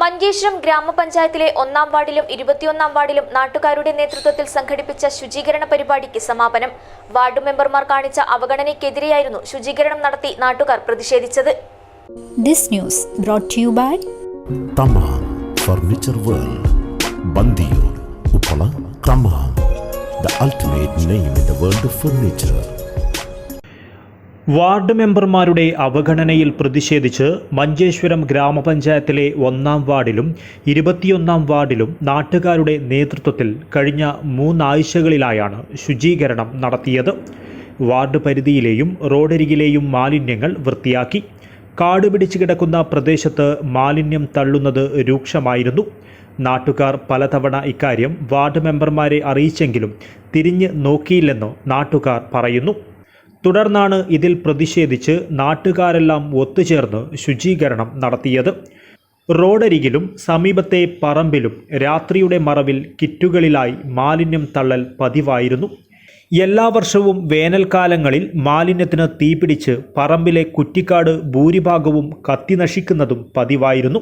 മഞ്ചേശ്വരം ഗ്രാമപഞ്ചായത്തിലെ ഒന്നാം വാർഡിലും ഇരുപത്തിയൊന്നാം വാർഡിലും നാട്ടുകാരുടെ നേതൃത്വത്തിൽ സംഘടിപ്പിച്ച ശുചീകരണ പരിപാടിക്ക് സമാപനം. വാർഡ് മെമ്പർമാർ കാണിച്ച അവഗണനയ്ക്കെതിരെയായിരുന്നു ശുചീകരണം നടത്തി നാട്ടുകാർ പ്രതിഷേധിച്ചത്. Thamam furniture world Bandiyur Uppala തമാം. The ultimate name in the world of furniture. Ward മെമ്പർമാരുടെ അവഗണനയിൽ പ്രതിഷേധിച്ച് മഞ്ചേശ്വരം ഗ്രാമപഞ്ചായത്തിലെ ഒന്നാം വാർഡിലും ഇരുപത്തിയൊന്നാം വാർഡിലും നാട്ടുകാരുടെ നേതൃത്വത്തിൽ കഴിഞ്ഞ മൂന്നാഴ്ചകളിലായാണ് ശുചീകരണം നടത്തിയത്. വാർഡ് പരിധിയിലെയും റോഡരികിലെയും മാലിന്യങ്ങൾ വൃത്തിയാക്കി. കാട് പിടിച്ചു കിടക്കുന്ന പ്രദേശത്ത് മാലിന്യം തള്ളുന്നത് രൂക്ഷമായിരുന്നു. നാട്ടുകാർ പലതവണ ഇക്കാര്യം വാർഡ് മെമ്പർമാരെ അറിയിച്ചെങ്കിലും തിരിഞ്ഞ് നോക്കിയില്ലെന്ന് നാട്ടുകാർ പറയുന്നു. തുടർന്നാണ് ഇതിൽ പ്രതിഷേധിച്ച് നാട്ടുകാരെല്ലാം ഒത്തുചേർന്ന് ശുചീകരണം നടത്തിയത്. റോഡരികിലും സമീപത്തെ പറമ്പിലും രാത്രിയുടെ മറവിൽ കിറ്റുകളിലായി മാലിന്യം തള്ളൽ പതിവായിരുന്നു. എല്ലാ വർഷവും വേനൽക്കാലങ്ങളിൽ മാലിന്യത്തിന് തീപിടിച്ച് പറമ്പിലെ കുറ്റിക്കാട് ഭൂരിഭാഗവും കത്തി നശിക്കുന്നതും പതിവായിരുന്നു.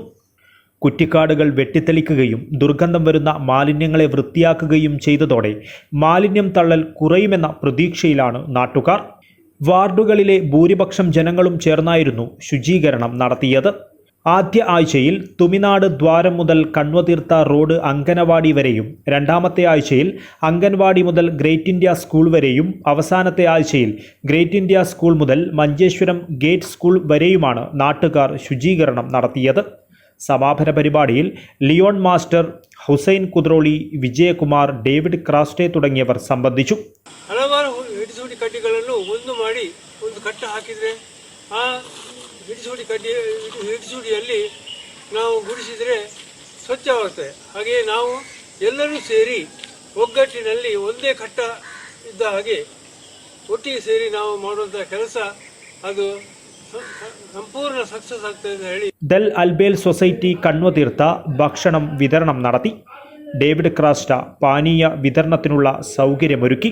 കുറ്റിക്കാടുകൾ വെട്ടിത്തെളിക്കുകയും ദുർഗന്ധം വരുന്ന മാലിന്യങ്ങളെ വൃത്തിയാക്കുകയും ചെയ്തതോടെ മാലിന്യം തള്ളൽ കുറയുമെന്ന പ്രതീക്ഷയിലാണ് നാട്ടുകാർ. വാർഡുകളിലെ ഭൂരിപക്ഷം ജനങ്ങളും ചേർന്നായിരുന്നു ശുചീകരണം നടത്തിയത്. ആദ്യ ആഴ്ചയിൽ തുമിനാട് ദ്വാരം മുതൽ കണ്വതീർത്ത റോഡ് അങ്കനവാടി വരെയും രണ്ടാമത്തെ ആഴ്ചയിൽ അങ്കൻവാടി മുതൽ ഗ്രേറ്റ് ഇന്ത്യ സ്കൂൾ വരെയും അവസാനത്തെ ആഴ്ചയിൽ ഗ്രേറ്റ് ഇന്ത്യ സ്കൂൾ മുതൽ മഞ്ചേശ്വരം ഗേറ്റ് സ്കൂൾ വരെയുമാണ് നാട്ടുകാർ ശുചീകരണം നടത്തിയത്. സമാപന പരിപാടിയിൽ Leon master Hussain Kudroli Vijayakumar David Crasta തുടങ്ങിയവർ സംബന്ധിച്ചു. ಕಡ್ಡಿಗಳನ್ನು ಒಂದು ಮಾಡಿ ಒಂದು ಕಟ್ಟ ಹಾಕಿದರೆ ಆ ಹಿಡಿಸುಡಿ ಕಡ್ಡಿ ಹಿಡಿಸುಡಿಯಲ್ಲಿ ನಾವು ಗುಡಿಸಿದರೆ ಸ್ವಚ್ಛವಾಗ್ತದೆ ಹಾಗೆಯೇ ನಾವು ಎಲ್ಲರೂ ಸೇರಿ ಒಗ್ಗಟ್ಟಿನಲ್ಲಿ ಒಂದೇ ಕಟ್ಟ ಇದ್ದ ಹಾಗೆ ಒಟ್ಟಿಗೆ ಸೇರಿ ನಾವು ಮಾಡುವಂಥ ಕೆಲಸ ಅದು ಸ- ಸ- ಸಂಪೂರ್ಣ ಸಕ್ಸಸ್ ಆಗ್ತದೆ ಅಂತ ಹೇಳಿ ദൽ അൽബേൽ സൊസൈറ്റി കണ്വതീർത്ത ഭക്ഷണം വിതരണം നടത്തി ഡേവിഡ് ക്രാസ്റ്റ പാനീയ വിതരണത്തിനുള്ള സൗകര്യമൊരുക്കി